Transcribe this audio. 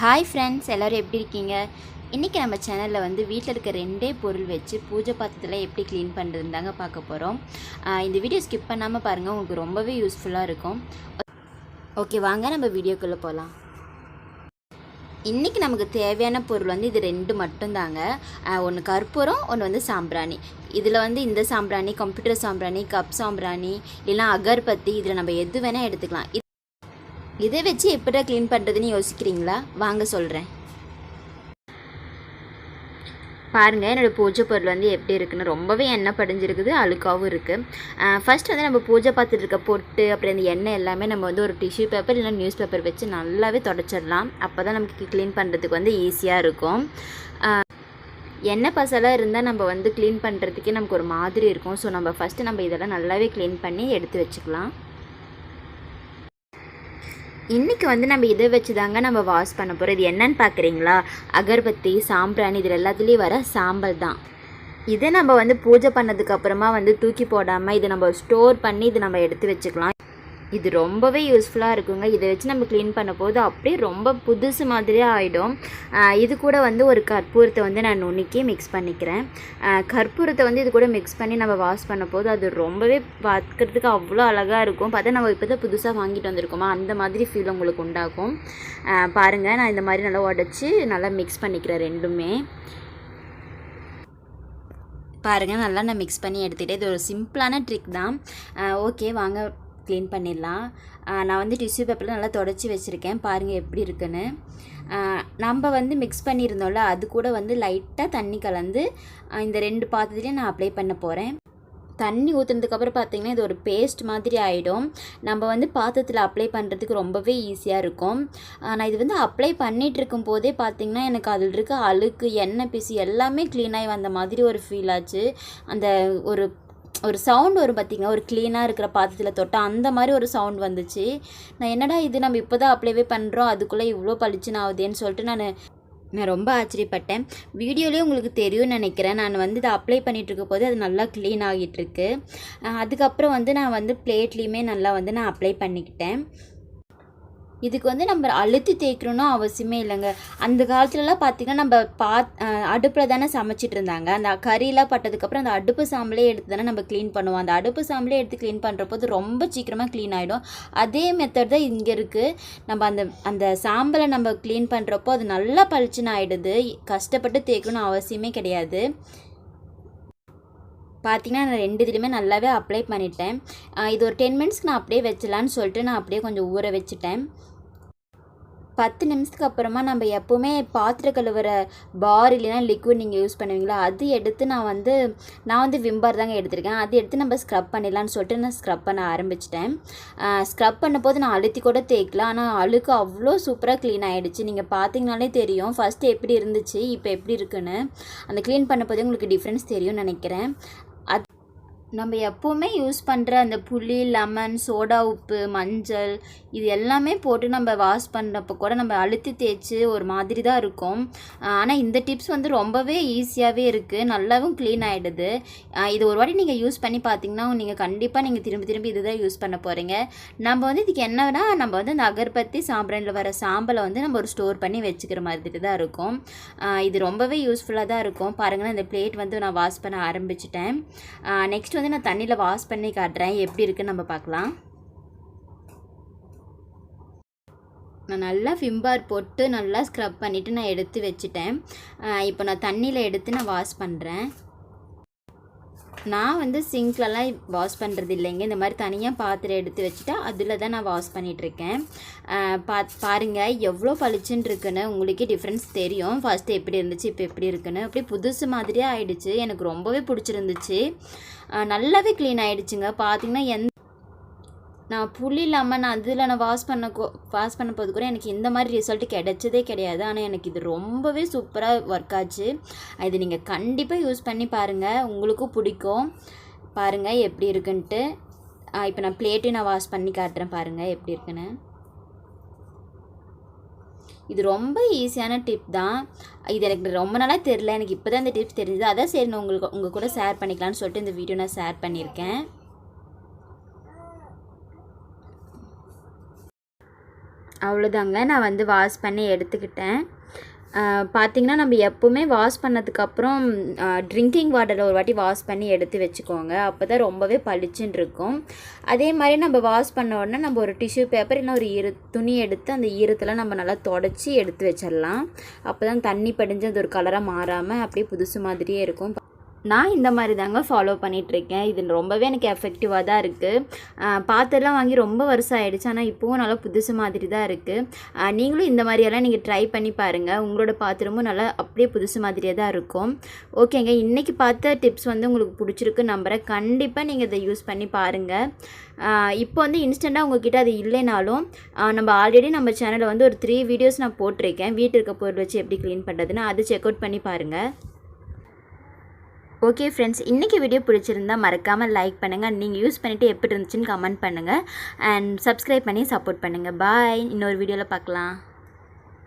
Hi friends எல்லோரும் எப்படி இருக்கீங்க? இன்றைக்கி நம்ம சேனலில் வந்து வீட்டில் இருக்க ரெண்டே பொருள் வச்சு பூஜை பாத்திரத்தில் எப்படி க்ளீன் பண்ணுறதுந்தாங்க பார்க்க போகிறோம் இந்த வீடியோ ஸ்கிப் பண்ணாமல் பாருங்கள் உங்களுக்கு ரொம்பவே யூஸ்ஃபுல்லாக இருக்கும். ஓகே வாங்க நம்ம வீடியோக்குள்ளே போகலாம் இன்றைக்கி நமக்கு தேவையான பொருள் வந்து இது ரெண்டு மட்டும்தாங்க. ஒன்று கற்பூரம் ஒன்று வந்து சாம்பிராணி. இதில் வந்து இந்த சாம்பிராணி கம்ப்யூட்டர் சாம்பிராணி கப் சாம்பிராணி இல்லைனா அகர்பத்தி இதில் நம்ம எது வேணால் எடுத்துக்கலாம். இதை வச்சு எப்படா க்ளீன் பண்ணுறதுன்னு யோசிக்கிறீங்களா? வாங்க சொல்கிறேன் பாருங்கள் என்னோடய பூஜை பொருள் வந்து எப்படி இருக்குன்னு ரொம்பவே எண்ணெய் படிஞ்சிருக்குது அழுக்காகவும் இருக்குது ஃபஸ்ட் வந்து நம்ம பூஜை பார்த்துட்டு இருக்க பொட்டு அப்புறம் இந்த எண்ணெய் எல்லாமே நம்ம வந்து ஒரு டிஷ்யூ பேப்பர் இல்லைனா நியூஸ் பேப்பர் வச்சு நல்லாவே தொடச்சிடலாம். அப்போ தான் நமக்கு க்ளீன் பண்ணுறதுக்கு வந்து ஈஸியாக இருக்கும். எண்ணெய் பசலாக இருந்தால் நம்ம வந்து க்ளீன் பண்ணுறதுக்கே நமக்கு ஒரு மாதிரி இருக்கும். ஸோ நம்ம ஃபஸ்ட்டு நம்ம இதெல்லாம் நல்லாவே க்ளீன் பண்ணி எடுத்து வச்சுக்கலாம். இன்றைக்கி வந்து நம்ம இதை வச்சு தாங்க நம்ம வாஷ் பண்ண போகிறோம் இது என்னன்னு பார்க்குறீங்களா அகர்பத்தி சாம்பிராணி இதில் எல்லாத்துலேயும் வர சாம்பல் தான். இதை நம்ம வந்து பூஜை பண்ணதுக்கு அப்புறமா வந்து தூக்கி போடாமல் இதை நம்ம ஸ்டோர் பண்ணி இதை நம்ம எடுத்து வச்சுக்கலாம். இது ரொம்பவே யூஸ்ஃபுல்லாக இருக்குங்க. இதை வச்சு நம்ம க்ளீன் பண்ண போது அப்படியே ரொம்ப புதுசு மாதிரியே ஆகிடும் இது கூட வந்து ஒரு கற்பூரத்தை வந்து நான் நுணுக்கி மிக்ஸ் பண்ணிக்கிறேன். கற்பூரத்தை வந்து இது கூட மிக்ஸ் பண்ணி நம்ம வாஷ் பண்ண போது அது ரொம்பவே பார்க்கறதுக்கு அவ்வளோ அழகாக இருக்கும். பார்த்தா நம்ம இப்போ தான் புதுசாக வாங்கிட்டு வந்திருக்கோமா? அந்த மாதிரி ஃபீல் உங்களுக்கு உண்டாகும். பாருங்கள் பாருங்க நான் இந்த மாதிரி நல்லா உடச்சி நல்லா மிக்ஸ் பண்ணிக்கிறேன் ரெண்டுமே. பாருங்கள் நல்லா நான் மிக்ஸ் பண்ணி எடுத்துகிட்டேன் இது ஒரு சிம்பிளான ட்ரிக் தான். ஓகே வாங்க. க்ளீன் பண்ணிடலாம். நான் வந்து டிஷ்யூ பேப்பரில் நல்லா தொடச்சி வச்சுருக்கேன். பாருங்கள் எப்படி இருக்குன்னு. நம்ம வந்து மிக்ஸ் பண்ணியிருந்தோம்ல அது கூட வந்து லைட்டாக தண்ணி கலந்து இந்த ரெண்டு பாத்திரத்துலேயும் நான் அப்ளை பண்ண போகிறேன் தண்ணி ஊற்றுனதுக்கப்புறம் பார்த்தீங்கன்னா இது ஒரு பேஸ்ட் மாதிரி ஆகிடும் நம்ம வந்து பாத்திரத்தில் அப்ளை பண்ணுறதுக்கு ரொம்பவே ஈஸியாக இருக்கும். நான் இது வந்து அப்ளை பண்ணிகிட்டு இருக்கும் போதே பார்த்திங்கன்னா எனக்கு அதில் இருக்க அழுக்கு எண்ணெய் பிசு எல்லாமே க்ளீனாகி வந்த மாதிரி ஒரு ஃபீல் ஆச்சு. அந்த ஒரு ஒரு சவுண்ட் வரும் பார்த்திங்க ஒரு க்ளீனாக இருக்கிற பாத்திரத்தில் தொட்டால் அந்த மாதிரி ஒரு சவுண்ட் வந்துச்சு. நான் என்னடா இது நம்ம இப்போ தான் அப்ளைவே பண்ணுறோம் அதுக்குள்ளே இவ்வளோ பளிச்சுன்னு ஆகுதேன்னு சொல்லிட்டு நான் நான் ரொம்ப ஆச்சரியப்பட்டேன். வீடியோலேயே உங்களுக்கு தெரியும்னு நினைக்கிறேன். நான் வந்து இதை அப்ளை பண்ணிகிட்ருக்க போது அது நல்லா க்ளீன் ஆகிட்டுருக்கு அதுக்கப்புறம் வந்து நான் வந்து பிளேட்லேயுமே நல்லா வந்து நான் அப்ளை பண்ணிக்கிட்டேன். இதுக்கு வந்து நம்ம அழுத்தி தேய்க்கணும்னு அவசியமே இல்லைங்க. அந்த காலத்துலலாம் பார்த்திங்கன்னா நம்ம பா அடுப்பில் தானே சமைச்சிட்டு இருந்தாங்க. அந்த கறியெலாம் பட்டதுக்கப்புறம் அந்த அடுப்பு சாம்பலே எடுத்து தானே நம்ம க்ளீன் பண்ணுவோம். அந்த அடுப்பு சாம்பலே எடுத்து க்ளீன் பண்ணுறப்போது ரொம்ப சீக்கிரமாக க்ளீன் ஆகிடும் அதே மெத்தட் தான் இங்கே இருக்குது நம்ம அந்த அந்த சாம்பலை நம்ம க்ளீன் பண்ணுறப்போ அது நல்லா பளிச்சுன்னு ஆகிடுது கஷ்டப்பட்டு தேய்க்கணும்னு அவசியமே கிடையாது. பார்த்தீங்கன்னா நான் ரெண்டு இதுலையுமே நல்லாவே அப்ளை பண்ணிட்டேன். இது ஒரு டென் மினிட்ஸ்க்கு நான் அப்படியே வச்சலான்னு சொல்லிட்டு நான் அப்படியே கொஞ்சம் ஊற வச்சுட்டேன். பத்து நிமிஷத்துக்கு அப்புறமா நம்ம எப்போவுமே பாத்திரம் கழுவுற பார் இல்லைனா லிக்விட் நீங்கள் யூஸ் பண்ணுவீங்களா? அது எடுத்து நான் வந்து நான் வந்து விம்பார் தாங்க எடுத்திருக்கேன். அது எடுத்து நம்ம ஸ்க்ரப் பண்ணிடலான்னு சொல்லிட்டு நான் ஸ்க்ரப் பண்ண ஆரம்பிச்சிட்டேன். ஸ்க்ரப் பண்ணும்போது நான் அழுத்தி கூட தேய்க்கல. ஆனால் அழுக்கு அவ்வளோ சூப்பராக க்ளீன் ஆகிடுச்சு நீங்கள் பார்த்தீங்கனாலே தெரியும். ஃபஸ்ட்டு எப்படி இருந்துச்சு இப்போ எப்படி இருக்குன்னு. அந்த க்ளீன் பண்ண போதே உங்களுக்கு டிஃப்ரென்ஸ் தெரியும்னு நினைக்கிறேன். நம்ம எப்போவுமே யூஸ் பண்ணுற அந்த புளி லெமன் சோடா உப்பு மஞ்சள் இது எல்லாமே போட்டு நம்ம வாஷ் பண்ணுறப்போ கூட நம்ம அழுத்தி தேய்ச்சி ஒரு மாதிரி தான் இருக்கும். ஆனால் இந்த டிப்ஸ் வந்து ரொம்பவே ஈஸியாகவே இருக்குது நல்லாவும் க்ளீன் ஆகிடுது இது ஒரு வாட்டி நீங்கள் யூஸ் பண்ணி பார்த்தீங்கன்னா நீங்கள் கண்டிப்பாக நீங்கள் திரும்பி திரும்பி இதுதான் யூஸ் பண்ண போகிறீங்க நம்ம வந்து இதுக்கு என்னன்னா நம்ம வந்து அந்த அகர்பத்தி சாம்பிராணியில் வர சாம்பலை வந்து நம்ம ஒரு ஸ்டோர் பண்ணி வச்சுக்கிற மாதிரி தான் இருக்கும். இது ரொம்பவே யூஸ்ஃபுல்லாக தான் இருக்கும். பாருங்கள் இந்த பிளேட் வந்து நான் வாஷ் பண்ண ஆரம்பிச்சிட்டேன். நெக்ஸ்ட் வந்து நான் தண்ணியில் வாஷ் பண்ணி காட்டுறேன். எப்படி இருக்குன்னு நம்ம பார்க்கலாம். நான் நல்லா ஃபிம்பார் போட்டு நல்லா ஸ்க்ரப் பண்ணிவிட்டு நான் எடுத்து வச்சுட்டேன். இப்போ நான் தண்ணியில் எடுத்து நான் வாஷ் பண்ணுறேன் நான் வந்து சிங்க்லலாம் வாஷ் பண்ணுறது இல்லைங்க. இந்த மாதிரி தனியாக பாத்திரம் எடுத்து வச்சுட்டா அதில் தான் நான் வாஷ் பண்ணிகிட்ருக்கேன் பா பாருங்கள் எவ்வளோ பளிச்சுன்னு இருக்குன்னு உங்களுக்கே டிஃப்ரென்ஸ் தெரியும். ஃபஸ்ட்டு எப்படி இருந்துச்சு இப்போ எப்படி இருக்குன்னு. அப்படியே புதுசு மாதிரியே ஆயிடுச்சு. எனக்கு ரொம்பவே பிடிச்சிருந்துச்சு. நல்லாவே க்ளீன் ஆகிடுச்சுங்க பார்த்தீங்கன்னா எந்த நான் புளி இல்லாமல் நான் அதில் நான் வாஷ் பண்ண வாஷ் பண்ண போது கூட எனக்கு இந்த மாதிரி ரிசல்ட் கிடைச்சதே கிடையாது. ஆனால் எனக்கு இது ரொம்பவே சூப்பராக ஒர்க் ஆச்சு. இது நீங்கள் கண்டிப்பாக யூஸ் பண்ணி பாருங்கள் உங்களுக்கும் பிடிக்கும். பாருங்கள் எப்படி இருக்குன்ட்டு. இப்போ நான் பிளேட்டையும் நான் வாஷ் பண்ணி காட்டுறேன் பாருங்கள் எப்படி இருக்குன்னு. இது ரொம்ப ஈஸியான டிப் தான். இது எனக்கு ரொம்ப நாளாக தெரில எனக்கு இப்போ தான் இந்த டிப்ஸ் தெரிஞ்சது. அதான் சரி நான் உங்களுக்கு உங்கள் கூட ஷேர் பண்ணிக்கலான்னு சொல்லிட்டு இந்த வீடியோ நான் ஷேர் பண்ணியிருக்கேன். அவ்வளோதாங்க. நான் வந்து வாஷ் பண்ணி எடுத்துக்கிட்டேன். பார்த்திங்கன்னா நம்ம எப்போவுமே வாஷ் பண்ணதுக்கப்புறம் ட்ரிங்கிங் வாட்டரில் ஒரு வாட்டி வாஷ் பண்ணி எடுத்து வச்சுக்கோங்க. அப்போ தான் ரொம்பவே பளிச்சுன்னு இருக்கும். அதே மாதிரி நம்ம வாஷ் பண்ண உடனே நம்ம ஒரு டிஷ்யூ பேப்பர் இல்லை ஒரு ஈர துணி எடுத்து அந்த ஈரத்தில் நம்ம நல்லா தொடச்சி எடுத்து வச்சிடலாம். அப்போ தான் தண்ணி படிஞ்சு அது ஒரு கலராக மாறாமல் அப்படியே புதுசு மாதிரியே இருக்கும். நான் இந்த மாதிரி தாங்க ஃபாலோ பண்ணிகிட்ருக்கேன் இது ரொம்பவே எனக்கு எஃபெக்டிவாக தான் இருக்குது பாத்திரலாம் வாங்கி ரொம்ப வருஷம் ஆகிடுச்சு ஆனால் இப்போவும் நல்லா புதுசு மாதிரி தான் இருக்குது நீங்களும் இந்த மாதிரியெல்லாம் நீங்கள் ட்ரை பண்ணி பாருங்கள் உங்களோட பாத்திரமும் நல்லா அப்படியே புதுசு மாதிரியே தான் இருக்கும். ஓகேங்க. இன்றைக்கி பார்த்த டிப்ஸ் வந்து உங்களுக்கு பிடிச்சிருக்கு நம்புகிறேன் கண்டிப்பாக நீங்கள் இதை யூஸ் பண்ணி பாருங்கள் இப்போ வந்து இன்ஸ்டண்ட்டாக உங்ககிட்ட அது இல்லைனாலும் நம்ம ஆல்ரெடி நம்ம சேனலில் வந்து ஒரு த்ரீ வீடியோஸ் நான் போட்டிருக்கேன். வீட்டு இருக்க பொருள் வச்சு எப்படி க்ளீன் பண்ணுறதுன்னு அது செக் அவுட் பண்ணி பாருங்கள் ஓகே ஃப்ரெண்ட்ஸ் இன்றைக்கி வீடியோ பிடிச்சிருந்தா மறக்காமல் லைக் பண்ணுங்கள் நீங்கள் யூஸ் பண்ணிவிட்டு எப்படி இருந்துச்சுன்னு கமெண்ட் பண்ணுங்கள் அண்ட் சப்ஸ்கிரைப் பண்ணி சப்போர்ட் பண்ணுங்கள் பாய் இன்னொரு வீடியோவில் பார்க்கலாம்.